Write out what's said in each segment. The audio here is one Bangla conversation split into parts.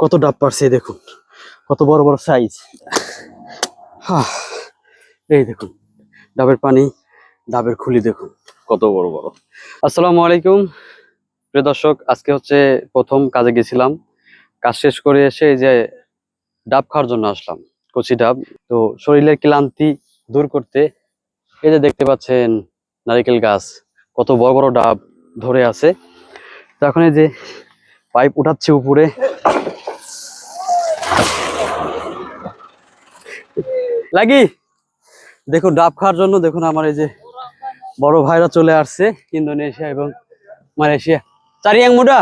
কত ডাব পারছে দেখুন। কত বড় বড় সাইজ এই দেখুন, ডাবের পানি, ডাবের খুলি দেখুন, কত বড় বড়। আসসালামু আলাইকুম। প্রিয় দর্শক, আজকে হচ্ছে প্রথম কাজে গেছিলাম। কাজ শেষ করে এসে এই যে ডাব খাওয়ার জন্য আসলাম, কচি ডাব। তো শরীরের ক্লান্তি দূর করতে এই যে দেখতে পাচ্ছেন নারিকেল গাছ, কত বড় বড় ডাব ধরে আছে। তো এখন এই যে পাইপ উঠাচ্ছে উপরে লাগি? দেখুন, ডাব খাওয়ার জন্য দেখুন আমার এই যে বড় ভাইরা চলে আসছে, ইন্দোনেশিয়া এবং মালয়েশিয়া। চারিয়াং মুডা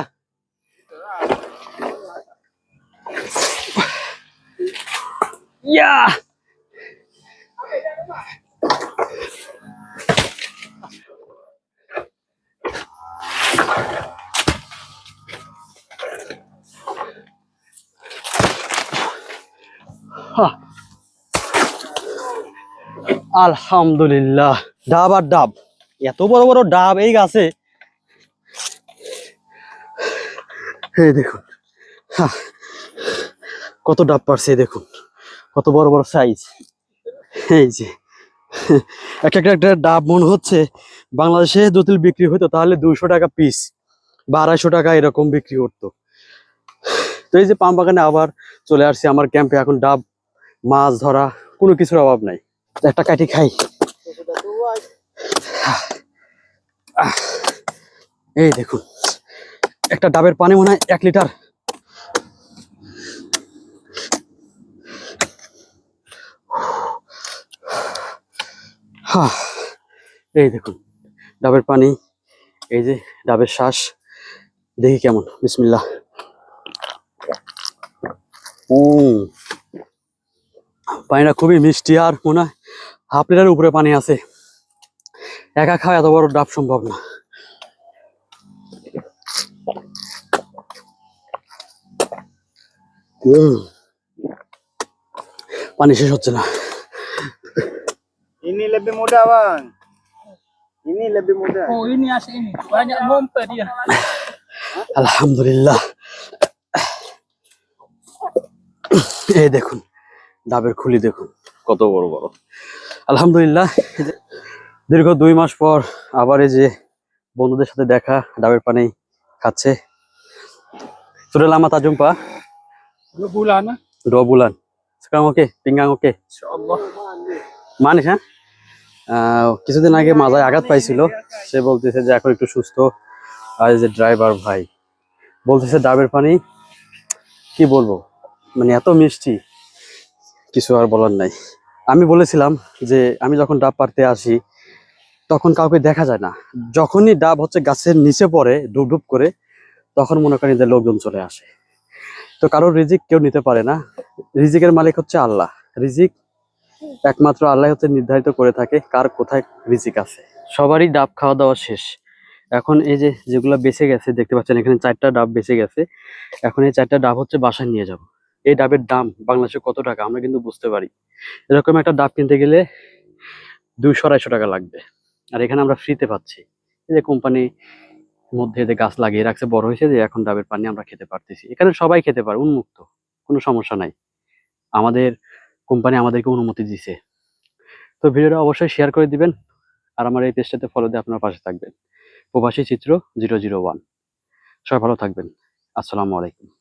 ইয়া! আলহামদুলিল্লাহ। ডাব আর ডাব। এত বড় বড় ডাব এই গাছে। এই দেখুন। হা, কত ডাব পারছে দেখুন। কত বড় বড় সাইজ এই যে। এক একটা একটা ডাব মনে হচ্ছে বাংলাদেশে যদি বিক্রি হতো তাহলে দুশো টাকা পিস বা আড়াইশো টাকা এরকম বিক্রি করতো। তো এই যে পাম বাগানে আবার চলে আসছি আমার ক্যাম্পে এখন ডাব মাছ ধরা কোনো কিছুর অভাব নাই। একটা কাঠি খাই। এই দেখুন একটা ডাবের পানি মনে হয় এক লিটার। হা, এই দেখুন ডাবের পানি এই যে ডাবের শ্বাস দেখি কেমন বিসমিল্লাহ। উম। পানিটা খুবই মিষ্টি আর মনে হয় হাফ লিটারের উপরে পানি আছে। একা খাওয়া এত বড় ডাব সম্ভব না। পানি শেষ হচ্ছে না। Ini lebih mudah bang. Ini lebih mudah. Oh ini asli ini banyak ngumpet dia. আলহামদুলিল্লাহ। এই দেখুন। ডাবের খুলি দেখুন কত বড় বড় আলহামদুলিল্লাহ দীর্ঘ দুই মাস পর আবার এই যে বন্ধুদের সাথে দেখা ডাবের পানি খাচ্ছে lah. Dua bulan. Sekarang oke, pinggang oke. InsyaAllah. মানিস হ্যাঁ কিছুদিন আগে মাজায় আঘাত পাইছিল সে বলতেছে যে এখন একটু সুস্থ আর যে ড্রাইভার ভাই বলতেছে ডাবের পানি কি বলব মানে এত মিষ্টি কিছু আর বলার নাই। আমি বলেছিলাম যে আমি যখন ডাব পারতে আসি, তখন কাউকে দেখা যায় না। যখনই ডাব হচ্ছে গাছের নিচে পড়ে, ডুব ডুব করে, তখন মনে করেন যে লোকজন চলে আসে। তো কারোর রিজিক কেউ নিতে পারে না। রিজিকের মালিক হচ্ছে আল্লাহ। রিজিক একমাত্র আল্লাহ হচ্ছে নির্ধারিত করে থাকে কার কোথায় রিজিক আছে। সবারই ডাব খাওয়া দাওয়া শেষ। এখন এই যে যেগুলো বেঁচে গেছে, দেখতে পাচ্ছেন এখানে চারটা ডাব বেঁচে গেছে। এখন এই চারটা ডাব হচ্ছে বাসায় নিয়ে যাব। এই ডাবের দাম বাংলাদেশে কত টাকা আমরা কিন্তু বুঝতে পারি। এরকম একটা ডাব কিনতে গেলে দুইশো আড়াইশো টাকা লাগবে। আর এখানে আমরা ফ্রিতে পাচ্ছি। এই যে কোম্পানি মধ্যে যে গাছ লাগিয়ে রাখছে, বড় হয়েছে যে এখন ডাবের পানি আমরা খেতে পারতেছি। এখানে সবাই খেতে পারে, উন্মুক্ত, কোনো সমস্যা নাই। আমাদের কোম্পানি আমাদেরকে অনুমতি দিছে। তো ভিডিওটা অবশ্যই শেয়ার করে দিবেন আর আমার এই পেজটাতে ফলো দিয়ে আপনার পাশে থাকবেন। প্রবাসী চিত্র জিরো জিরো ওয়ান সবাই ভালো থাকবেন। আসসালামু আলাইকুম।